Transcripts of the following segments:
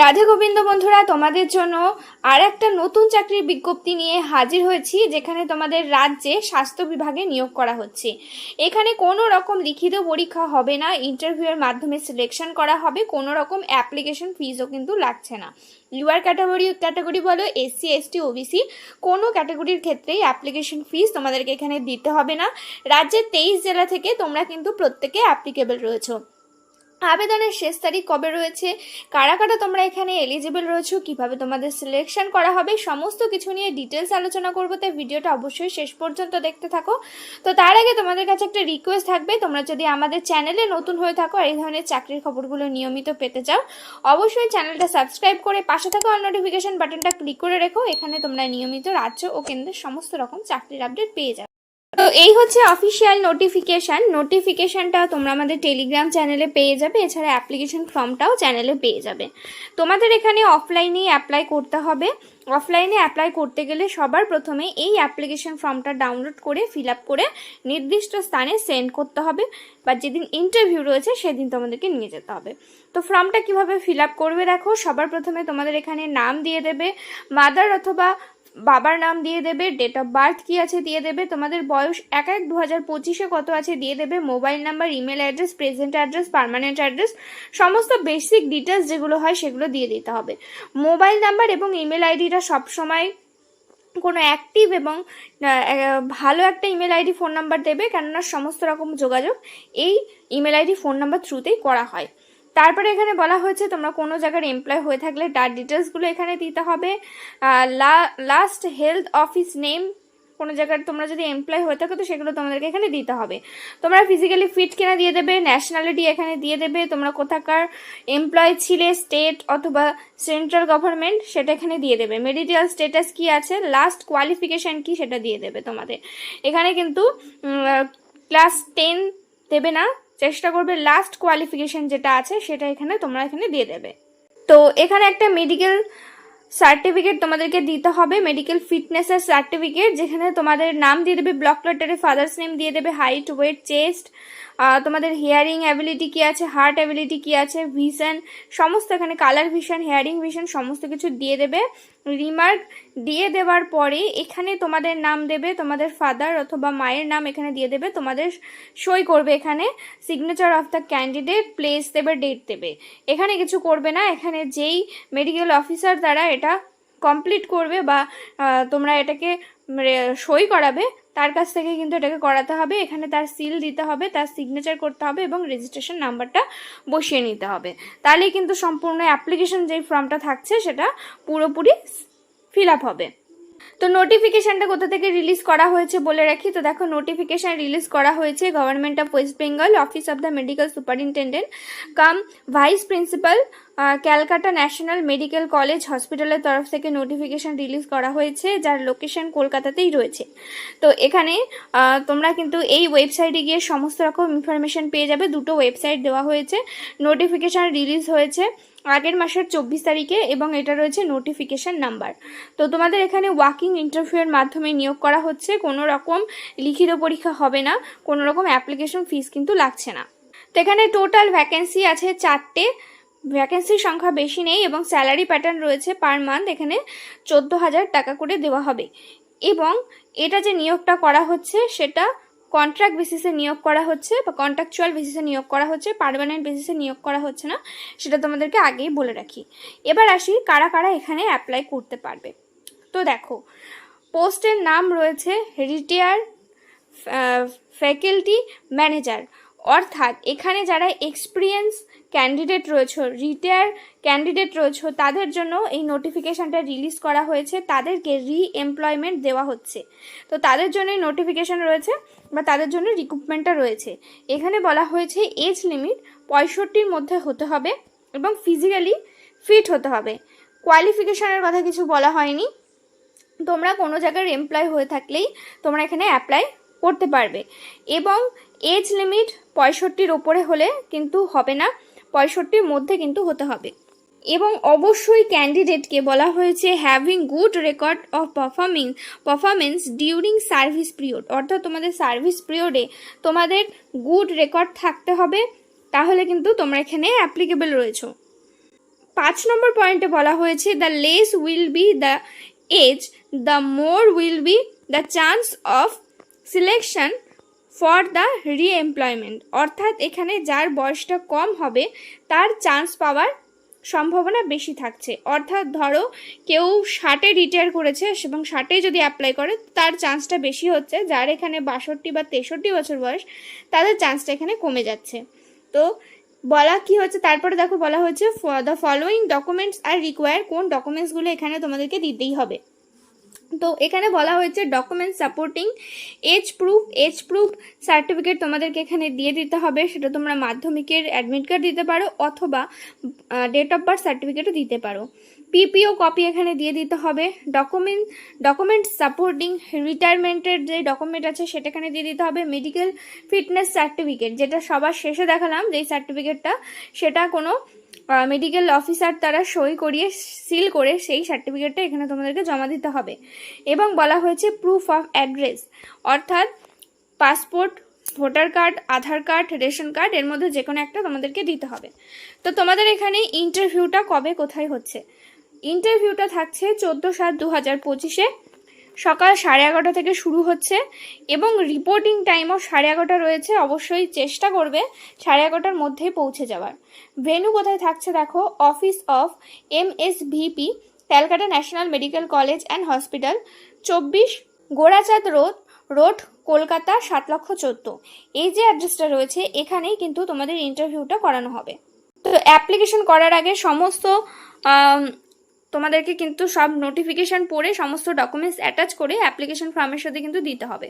রাধে গোবিন্দ বন্ধুরা, তোমাদের জন্য আর একটা নতুন চাকরির বিজ্ঞপ্তি নিয়ে হাজির হয়েছি, যেখানে তোমাদের রাজ্যে স্বাস্থ্য বিভাগে নিয়োগ করা হচ্ছে। এখানে কোনো রকম লিখিত পরীক্ষা হবে না, ইন্টারভিউয়ের মাধ্যমে সিলেকশন করা হবে, কোনো রকম অ্যাপ্লিকেশন ফিজও কিন্তু লাগছে না। ইউআর ক্যাটাগরি ক্যাটাগরি বলো এসসি এসটি ওবিসি কোনো ক্যাটাগরির ক্ষেত্রেই অ্যাপ্লিকেশন ফিজ তোমাদেরকে এখানে দিতে হবে না। রাজ্যের তেইশ জেলা থেকে তোমরা কিন্তু প্রত্যেকে অ্যাপ্লিকেবল রয়েছো। আবেদনের শেষ তারিখ কবে রয়েছে? কারা কারা তোমরা এখানে এলিজিবল রয়েছো? কীভাবে তোমাদের সিলেকশন করা হবে? সমস্ত কিছু নিয়ে ডিটেলস আলোচনা করব, তাই ভিডিওটা অবশ্যই শেষ পর্যন্ত দেখতে থাকো। তো তার আগে তোমাদের কাছে একটা রিকোয়েস্ট থাকবে, তোমরা যদি আমাদের চ্যানেলে নতুন হয়ে থাকো এই ধরনের চাকরির খবরগুলো নিয়মিত পেতে চাও, অবশ্যই চ্যানেলটা সাবস্ক্রাইব করে পাশে থাকা অল নোটিফিকেশন বাটনটা ক্লিক করে রেখো, এখানে তোমরা নিয়মিত রাজ্য ও কেন্দ্রের সমস্ত রকম চাকরির আপডেট পেয়ে যাবে। তো এই হচ্ছে অফিসিয়াল নোটিফিকেশান নোটিফিকেশানটা তোমরা আমাদের টেলিগ্রাম চ্যানেলে পেয়ে যাবে। এছাড়া অ্যাপ্লিকেশন ফর্মটাও চ্যানেলে পেয়ে যাবে। তোমাদের এখানে অফলাইনেই অ্যাপ্লাই করতে হবে। অফলাইনে অ্যাপ্লাই করতে গেলে সবার প্রথমে এই অ্যাপ্লিকেশন ফর্মটা ডাউনলোড করে ফিল আপ করে নির্দিষ্ট স্থানে সেন্ড করতে হবে বা যেদিন ইন্টারভিউ রয়েছে সেদিন তোমাদেরকে নিয়ে যেতে হবে। তো ফর্মটা কীভাবে ফিল আপ করবে দেখো। সবার প্রথমে তোমাদের এখানে নাম দিয়ে দেবে। মাদার অথবা বাবার নাম দিয়ে দেবে ডেট অফ বার্থ কি আছে দিয়ে দেবে, তোমাদের বয়স এক এক দু হাজার পঁচিশে কত আছে দিয়ে দেবে mobile number email address present address permanent address সমস্ত বেসিক ডিটেলস যেগুলো হয় সেগুলো দিয়ে দিতে হবে। মোবাইল নাম্বার এবং ইমেল আইডিটা সবসময় কোনো অ্যাক্টিভ এবং ভালো একটা ইমেল আইডি ফোন নাম্বার দেবে, কেননা সমস্ত রকম যোগাযোগ এই ইমেল আইডি ফোন নাম্বার থ্রুতেই করা হয়। তারপরে এখানে বলা হয়েছে, তোমরা কোনো জায়গার এমপ্লয় হয়ে থাকলে তার ডিটেলসগুলো এখানে দিতে হবে। লাস্ট হেলথ অফিস নেম কোনো জায়গার তোমরা যদি এমপ্লয় হয়ে থাকো তো সেগুলো তোমাদেরকে এখানে দিতে হবে। তোমরা ফিজিক্যালি ফিট কিনা দিয়ে দেবে ন্যাশনালিটি এখানে দিয়ে দেবে, তোমরা কোথাকার এমপ্লয় ছিলে স্টেট অথবা সেন্ট্রাল গভর্নমেন্ট সেটা এখানে দিয়ে দেবে। মেডিকেল স্টেটাস কি আছে লাস্ট কোয়ালিফিকেশান কি সেটা দিয়ে দেবে তোমাদের। এখানে কিন্তু ক্লাস টেন দেবে না চেষ্টা করবে লাস্ট কোয়ালিফিকেশন যেটা আছে, সেটা এখানে তোমরা এখানে দিয়ে দেবে। তো এখানে একটা মেডিকেল সার্টিফিকেট তোমাদেরকে দিতে হবে মেডিকেল ফিটনেসের সার্টিফিকেট যেখানে তোমাদের নাম দিয়ে দেবে ব্লক লেটারে ফাদার্স নেম দিয়ে দেবে হাইট ওয়েট চেস্ট তোমাদের হিয়ারিং অ্যাবিলিটি কি আছে হার্ট অ্যাবিলিটি কি আছে ভিশন সমস্ত এখানে কালার ভিশন হেয়ারিং ভিশন সমস্ত কিছু দিয়ে দেবে। রিমার্ক দিয়ে দেওয়ার পরে এখানে তোমাদের নাম দেবে, তোমাদের ফাদার অথবা মায়ের নাম এখানে দিয়ে দেবে, তোমাদের সই করবে এখানে signature of the candidate place দেবে ডেট দেবে। এখানে কিছু করবে না, এখানে যেই মেডিকেল অফিসার তারা এটা কমপ্লিট করবে বা তোমরা এটাকে সই করাবে তার কাছ থেকে কিন্তু এটাকে করাতে হবে। এখানে তার সিল দিতে হবে, তার সিগনেচার করতে হবে এবং রেজিস্ট্রেশন নাম্বারটা বসিয়ে নিতে হবে। তাহলেই কিন্তু সম্পূর্ণ অ্যাপ্লিকেশন যেই ফর্মটা থাকছে সেটা পুরোপুরি ফিল আপ হবে। তো নোটিফিকেশানটা কোথা থেকে রিলিজ করা হয়েছে বলে রাখি? তো দেখো নোটিফিকেশন রিলিজ করা হয়েছে government of West Bengal office of the medical superintendent cum vice principal Calcutta National Medical College হসপিটালের তরফ থেকে নোটিফিকেশন রিলিজ করা হয়েছে, যার লোকেশন কলকাতাতেই রয়েছে। তো এখানে তোমরা কিন্তু এই ওয়েবসাইটে গিয়ে সমস্ত রকম ইনফরমেশন পেয়ে যাবে। দুটো ওয়েবসাইট দেওয়া হয়েছে। নোটিফিকেশন রিলিজ হয়েছে আগের মাসের চব্বিশ তারিখে এবং এটা রয়েছে নোটিফিকেশন নাম্বার তো তোমাদের এখানে ওয়াকিং ইন্টারভিউয়ের মাধ্যমে নিয়োগ করা হচ্ছে। কোনো রকম লিখিত পরীক্ষা হবে না। কোনো রকম অ্যাপ্লিকেশন ফিস কিন্তু লাগছে না। তো এখানে টোটাল ভ্যাকেন্সি আছে চারটে। ভ্যাকেন্সির সংখ্যা বেশি নেই এবং স্যালারি প্যাটার্ন রয়েছে পার মান্থ এখানে চোদ্দ হাজার টাকা করে দেওয়া হবে। এবং এটা যে নিয়োগটা করা হচ্ছে, সেটা কন্ট্রাক্ট বেসিসে নিয়োগ করা হচ্ছে বা কন্ট্রাকচুয়াল বেসিসে নিয়োগ করা হচ্ছে পারমানেন্ট বেসিসে নিয়োগ করা হচ্ছে না, সেটা তোমাদেরকে আগেই বলে রাখি। এবার আসি কারা কারা এখানে অ্যাপ্লাই করতে পারবে। তো দেখো পোস্টের নাম রয়েছে রিটায়ার ফ্যাকাল্টি ম্যানেজার অর্থাৎ এখানে যারা এক্সপিরিয়েন্স ক্যান্ডিডেট রয়েছে রিটায়ার ক্যান্ডিডেট রয়েছে, তাদের জন্য এই নোটিফিকেশানটা রিলিজ করা হয়েছে। তাদেরকে রি এমপ্লয়মেন্ট দেওয়া হচ্ছে। তো তাদের জন্য নোটিফিকেশান রয়েছে বা তাদের জন্য রিক্রুটমেন্টটা রয়েছে। এখানে বলা হয়েছে এজ লিমিট পঁয়ষট্টির মধ্যে হতে হবে এবং ফিজিক্যালি ফিট হতে হবে। কোয়ালিফিকেশনের কথা কিছু বলা হয়নি। তোমরা কোনো জায়গার এমপ্লয় হয়ে থাকলেই তোমরা এখানে অ্যাপ্লাই করতে পারবে। এবং এজ লিমিট পঁয়ষট্টির ওপরে হলে কিন্তু হবে না, পঁয়ষট্টির মধ্যে কিন্তু হতে হবে। এবং অবশ্যই ক্যান্ডিডেটকে বলা হয়েছে having good record of performing performance during service period অর্থাৎ তোমাদের সার্ভিস পিরিয়ডে তোমাদের গুড রেকর্ড থাকতে হবে, তাহলে কিন্তু তোমরা এখানে অ্যাপ্লিকেবল রয়েছো। পাঁচ নম্বর পয়েন্টে বলা হয়েছে the less will be the age the more will be the chance of selection for the reemployment, অর্থাৎ এখানে যার বয়সটা কম হবে, তার চান্স পাওয়ার সম্ভাবনা বেশি থাকছে। অর্থাৎ ধরো, কেউ ষাটে রিটায়ার করেছে এবং ষাটে যদি অ্যাপ্লাই করে, তার চান্সটা বেশি হচ্ছে। যার এখানে বাষট্টি বা তেষট্টি বছর বয়স, তাদের চান্সটা এখানে কমে যাচ্ছে। তো বলা কি হচ্ছে? তারপরে দেখো বলা হচ্ছে the following documents are require কোন ডকুমেন্টসগুলো এখানে তোমাদেরকে দিতেই হবে। তো এখানে বলা হয়েছে document supporting age proof age proof certificate তোমাদেরকে এখানে দিয়ে দিতে হবে। সেটা তোমরা মাধ্যমিকের অ্যাডমিট কার্ড দিতে পারো অথবা ডেট অফ বার্থ সার্টিফিকেটও দিতে পারো। পিপিও কপি এখানে দিয়ে দিতে হবে। ডকুমেন্ট ডকুমেন্ট সাপোর্টিং রিটায়ারমেন্টের যে ডকুমেন্ট আছে সেটা এখানে দিয়ে দিতে হবে। মেডিকেল ফিটনেস সার্টিফিকেট যেটা সবার শেষে দেখালাম যেই সার্টিফিকেটটা সেটা কোনো মেডিকেল অফিসার তারা সই করিয়ে সিল করে সেই সার্টিফিকেটটা এখানে তোমাদেরকে জমা দিতে হবে। এবং বলা হয়েছে প্রুফ অফ অ্যাড্রেস অর্থাৎ passport voter card Aadhaar card ration card এর মধ্যে যে কোনো একটা তোমাদেরকে দিতে হবে। তো তোমাদের এখানে ইন্টারভিউটা কবে, কোথায় হচ্ছে? ইন্টারভিউটা থাকছে চোদ্দ সাত দু হাজার পঁচিশে। সকাল সাড়ে এগারোটা থেকে শুরু হচ্ছে এবং রিপোর্টিং টাইমও সাড়ে এগারোটা রয়েছে। অবশ্যই চেষ্টা করবে সাড়ে এগারোটার মধ্যেই পৌঁছে যাওয়ার। ভেনু কোথায় থাকছে দেখো? Office of M S VP Calcutta National Medical College and hospital চব্বিশ গোড়াচাঁদ রোড রোড, কলকাতা, সাত লক্ষ চোদ্দ। এই যে অ্যাড্রেসটা রয়েছে, এখানেই কিন্তু তোমাদের ইন্টারভিউটা করানো হবে। তো অ্যাপ্লিকেশন করার আগে সমস্ত তোমাদেরকে কিন্তু সব নোটিফিকেশান পড়ে সমস্ত ডকুমেন্টস অ্যাটাচ করে অ্যাপ্লিকেশন ফর্মের সাথে কিন্তু দিতে হবে।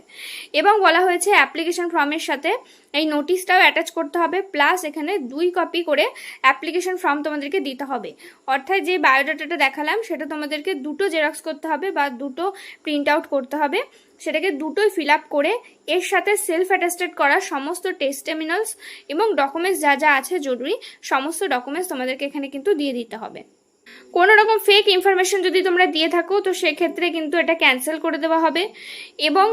এবং বলা হয়েছে অ্যাপ্লিকেশন ফর্মের সাথে এই নোটিশটাও অ্যাটাচ করতে হবে প্লাস এখানে দুই কপি করে অ্যাপ্লিকেশন ফর্ম তোমাদেরকে দিতে হবে। অর্থাৎ যে বায়োডাটাটা দেখালাম, সেটা তোমাদেরকে দুটো জেরক্স করতে হবে বা দুটো প্রিন্ট আউট করতে হবে। সেটাকে দুটোই ফিল আপ করে এর সাথে সেলফ অ্যাটাস্টেড করা সমস্ত টেস্টেমিনালস এবং ডকুমেন্টস যা যা আছে জরুরি, সমস্ত ডকুমেন্টস তোমাদেরকে এখানে কিন্তু দিয়ে দিতে হবে। কোনো রকম ফেক ইনফরমেশন যদি তোমরা দিয়ে থাকো, তো সেক্ষেত্রে কিন্তু এটা ক্যান্সেল করে দেওয়া হবে এবং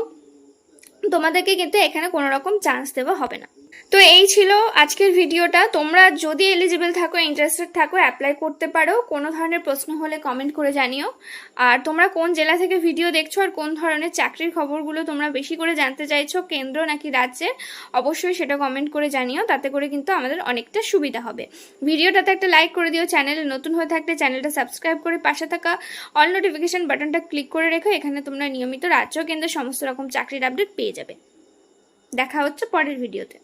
তোমাদেরকে কিন্তু এখানে কোনো রকম চান্স দেওয়া হবে না। তো এই ছিল আজকের ভিডিওটা। তোমরা যদি এলিজিবল থাকো ইন্টারেস্টেড থাকো অ্যাপ্লাই করতে পারো, কোনো ধরনের প্রশ্ন হলে কমেন্ট করে জানিও। আর তোমরা কোন জেলা থেকে ভিডিও দেখছ আর কোন ধরনের চাকরির খবরগুলো তোমরা বেশি করে জানতে চাইছো, কেন্দ্র নাকি রাজ্যের অবশ্যই সেটা কমেন্ট করে জানিও, তাতে করে কিন্তু আমাদের অনেকটা সুবিধা হবে। ভিডিওটাতে একটা লাইক করে দিও চ্যানেলে নতুন হয়ে থাকলে চ্যানেলটা সাবস্ক্রাইব করে পাশে থাকা অল নোটিফিকেশন বাটনটা ক্লিক করে রেখো, এখানে তোমরা নিয়মিত রাজ্য কেন্দ্রের সমস্ত রকম চাকরির আপডেট পেয়ে যাবে। দেখা হচ্ছে পরের ভিডিওতে।